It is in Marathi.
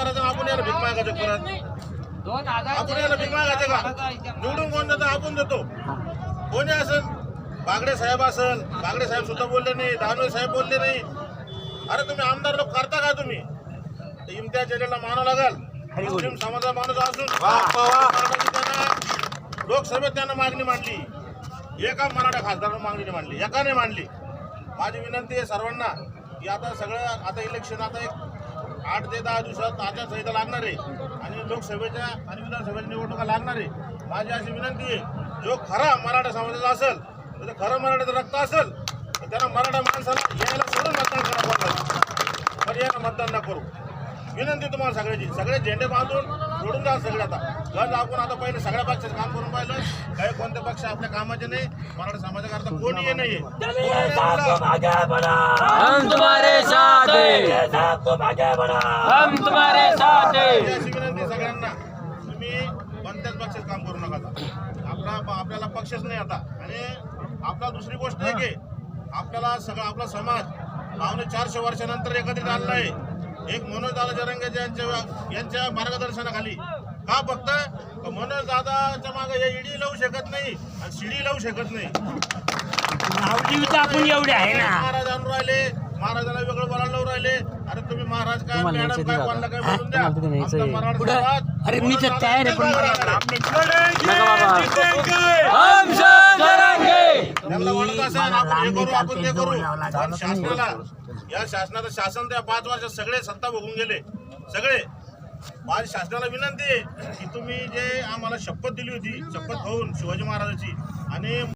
करायचं आपण याला भीक मागायचं परत. आपण याला भीक मागायचं का? निवडून कोण देतो? आपण देतो. कोणी असेल? बागडे साहेब असेल. बागडे साहेब सुद्धा बोलले नाही दानवे साहेब बोलले नाही. अरे तुम्ही आमदार लोक करता का तुम्ही? ते इम्तियाज जलीलला मानावं लागल. मुस्लिम समाजा माणूस असून लोकसभेत त्यानं मागणी मांडली. एका मराठा खासदारानं मागणी मांडली. एकाने मांडली. माझी विनंती आहे सर्वांना की आता सगळं आता इलेक्शन आता एक आठ ते दहा दिवसात आचारसंहिता लागणार आहे. आणि लोकसभेच्या आणि विधानसभेच्या निवडणुका लागणार आहे. माझी अशी विनंती आहे जो खरा मराठा समाजाचा असेल म्हणजे खरं मराठाचं रक्त असेल तर त्यांना मराठा माणसाला यायला सोडून मतदान करा पडलं पर्यायानं मतदान न करू. विनंती तुम्हाला सगळ्याची. सगळे झेंडे बांधून जोडून जा सगळे आता. गज आपण आता पहिले सगळ्या पक्षाचं काम करून पाहिलं. काही कोणते पक्ष आपल्या कामाचे नाही. मराठा समाजाकरता कोणी हे नाहीये. हम तुम्हारे साथ हैं. हम तुम्हारे साथ हैं. माझी अशी विनंती सगळ्यांना. तुम्ही कोणत्याच पक्षात काम करू नका. आपला आपल्याला पक्षच नाही आता. आणि आपला दुसरी गोष्ट आहे की आपल्याला सगळा आपला समाज पावणे चारशे वर्षानंतर एकत्रित आलेला आहे. एक मनोज दादा जरंगे यांच्या यांच्या मार्गदर्शनाखाली. का फक्त? मनोज दादाच्या मागे हे ईडी लावू शकत नाही आणि शिडी लावू शकत नाही. आपण एवढे आहे ना. महाराज आणून राहिले महाराजांना वेगळं बोलायला लावून राहिले. अरे तुम्ही महाराज काय मॅडम काय कोणाला काय बोलून द्या? मराठा अरे मी तर तयार आहे पण त्यांना असेल आपण हे करू आपण ते करू. पण शासनाला या शासनाचं शासन त्या पाच वर्षात सगळे सत्ता भोगून गेले. सगळे. माझी शासनाला विनंती आहे की तुम्ही जे आम्हाला शपथ दिली होती शपथ खाऊन शिवाजी महाराजाची आणि